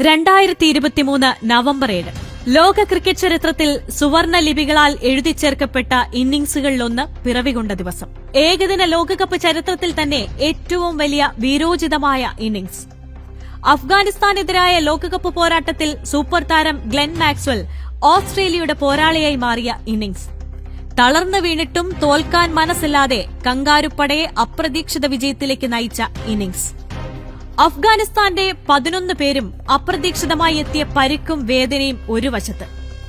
രണ്ടായിരത്തി ഇരുപത്തിമൂന്ന് നവംബർ ഏഴ്. ലോക ക്രിക്കറ്റ് ചരിത്രത്തിൽ സുവർണ ലിപികളാൽ എഴുതിച്ചേർക്കപ്പെട്ട ഇന്നിംഗ്സുകളിലൊന്ന് പിറവികൊണ്ട ദിവസം. ഏകദിന ലോകകപ്പ് ചരിത്രത്തിൽ തന്നെ ഏറ്റവും വലിയ വീരോചിതമായ ഇന്നിംഗ്സ്. അഫ്ഗാനിസ്ഥാനെതിരായ ലോകകപ്പ് പോരാട്ടത്തിൽ സൂപ്പർ താരം ഗ്ലെൻ മാക്സ്വൽ ഓസ്ട്രേലിയയുടെ പോരാളിയായി മാറിയ ഇന്നിംഗ്സ്. തളർന്നു വീണിട്ടും തോൽക്കാൻ മനസ്സില്ലാതെ കങ്കാരുപ്പടയെ അപ്രതീക്ഷിത വിജയത്തിലേക്ക് നയിച്ച ഇന്നിംഗ്സ്. അഫ്ഗാനിസ്ഥാന്റെ പതിനൊന്ന് പേരും അപ്രതീക്ഷിതമായി എത്തിയ പരിക്കും വേദനയും ഒരു വശത്ത്.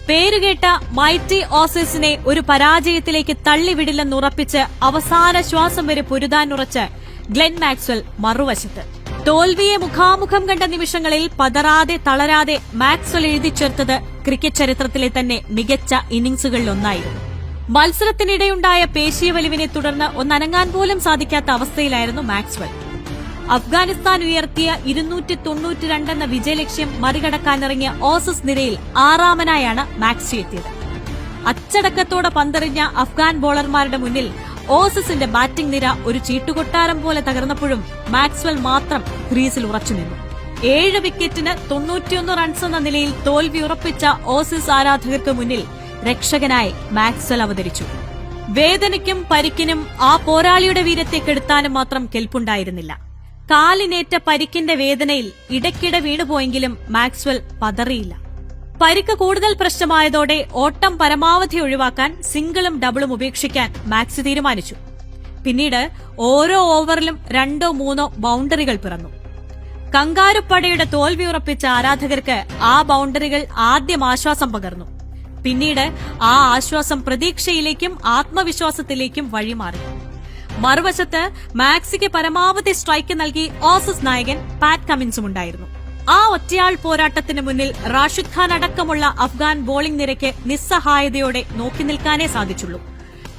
പേരുകേട്ട മൈറ്റി ഓസീസിനെ ഒരു പരാജയത്തിലേക്ക് തള്ളിവിടില്ലെന്നുറപ്പിച്ച് അവസാന ശ്വാസം വരെ പൊരുതാനുറച്ച് ഗ്ലെൻ മാക്സ്വൽ മറുവശത്ത്. തോൽവിയെ മുഖാമുഖം കണ്ട നിമിഷങ്ങളിൽ പതറാതെ തളരാതെ മാക്സ്വൽ എഴുതിച്ചേർത്തത് ക്രിക്കറ്റ് ചരിത്രത്തിലെ തന്നെ മികച്ച ഇന്നിംഗ്സുകളിലൊന്നായിരുന്നു. മത്സരത്തിനിടെയുണ്ടായ പേശീയ വലിവിനെ തുടർന്ന് ഒന്നനങ്ങാൻ പോലും സാധിക്കാത്ത അവസ്ഥയിലായിരുന്നു മാക്സ്വൽ. അഫ്ഗാനിസ്ഥാൻ ഉയർത്തിയ ഇരുന്നൂറ്റി തൊണ്ണൂറ്റി രണ്ടെന്ന വിജയലക്ഷ്യം മറികടക്കാനിറങ്ങിയ ഓസസ് നിരയിൽ ആറാമനായാണ് മാക്സി എത്തിയത്. അച്ചടക്കത്തോടെ പന്തെറിഞ്ഞ അഫ്ഗാൻ ബോളർമാരുടെ മുന്നിൽ ഓസസിന്റെ ബാറ്റിംഗ് നിര ഒരു ചീട്ടുകൊട്ടാരം പോലെ തകർന്നപ്പോഴും മാക്സ്വെൽ മാത്രം ക്രീസിൽ ഉറച്ചുനിന്നു ഏഴ് വിക്കറ്റിന് തൊണ്ണൂറ്റിയൊന്ന് റൺസ് എന്ന നിലയിൽ തോൽവി ഉറപ്പിച്ച ഓസീസ് ആരാധകർക്ക് മുന്നിൽ രക്ഷകനായി മാക്സ്വൽ അവതരിച്ചു. വേദനയ്ക്കും പരിക്കിനും ആ പോരാളിയുടെ വീരത്തെ കെടുത്താനും മാത്രം കെൽപ്പുണ്ടായിരുന്നില്ല. കാലിനേറ്റ പരിക്കിന്റെ വേദനയിൽ ഇടയ്ക്കിടെ വീണുപോയെങ്കിലും മാക്സ്വെൽ പതറിയില്ല. പരിക്ക് കൂടുതൽ പ്രശ്നമായതോടെ ഓട്ടം പരമാവധി ഒഴിവാക്കാൻ സിംഗിളും ഡബിളും ഉപേക്ഷിക്കാൻ മാക്സ് തീരുമാനിച്ചു. പിന്നീട് ഓരോ ഓവറിലും രണ്ടോ മൂന്നോ ബൗണ്ടറികൾ പിറന്നു. കങ്കാരുപ്പടയുടെ തോൽവി ഉറപ്പിച്ച ആരാധകർക്ക് ആ ബൗണ്ടറികൾ ആദ്യം ആശ്വാസം പകർന്നു. പിന്നീട് ആ ആശ്വാസം പ്രതീക്ഷയിലേക്കും ആത്മവിശ്വാസത്തിലേക്കും വഴിമാറി. മറുവശത്ത് മാക്സിക്ക് പരമാവധി സ്ട്രൈക്ക് നൽകി ഓസസ് നായകൻ പാറ്റ് കമിൻസും ഉണ്ടായിരുന്നു. ആ ഒറ്റയാൾ പോരാട്ടത്തിന് മുന്നിൽ റാഷിദ് ഖാൻ അടക്കമുള്ള അഫ്ഗാൻ ബോളിംഗ് നിരക്ക് നിസ്സഹായതയോടെ നോക്കി നിൽക്കാനേ സാധിച്ചുള്ളൂ.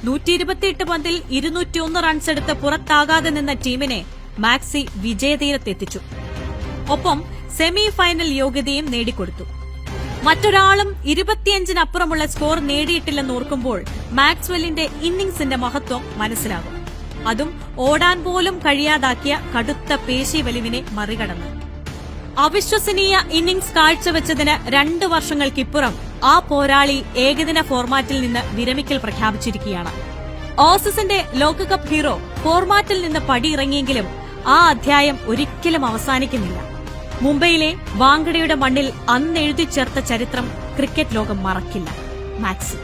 നൂറ്റി ഇരുപത്തിയെട്ട് പന്തിൽ ഇരുന്നൂറ്റിയൊന്ന് റൺസ് എടുത്ത് പുറത്താകാതെ നിന്ന ടീമിനെ മാക്സി വിജയതീരത്തെത്തിച്ചു. ഒപ്പം സെമി ഫൈനൽ യോഗ്യതയും നേടിക്കൊടുത്തു. മറ്റൊരാളും ഇരുപത്തിയഞ്ചിനപ്പുറമുള്ള സ്കോർ നേടിയിട്ടില്ലെന്ന് ഓർക്കുമ്പോൾ മാക്സ്വെല്ലിന്റെ ഇന്നിംഗ്സിന്റെ മഹത്വം മനസ്സിലാകും. അതും ഓടാൻ പോലും കഴിയാതാക്കിയ കടുത്ത പേശി വലിവിനെ മറികടന്ന്. അവിശ്വസനീയ ഇന്നിംഗ്സ് കാഴ്ചവെച്ചതിന് രണ്ട് വർഷങ്ങൾക്കിപ്പുറം ആ പോരാളി ഏകദിന ഫോർമാറ്റിൽ നിന്ന് വിരമിക്കൽ പ്രഖ്യാപിച്ചിരിക്കുകയാണ്. ഓസസിന്റെ ലോകകപ്പ് ഹീറോ ഫോർമാറ്റിൽ നിന്ന് പടിയിറങ്ങിയെങ്കിലും ആ അധ്യായം ഒരിക്കലും അവസാനിക്കുന്നില്ല. മുംബൈയിലെ വാങ്കഡയുടെ മണ്ണിൽ അന്നെഴുതി ചേർത്ത ചരിത്രം ക്രിക്കറ്റ് ലോകം മറക്കില്ല. മാക്സി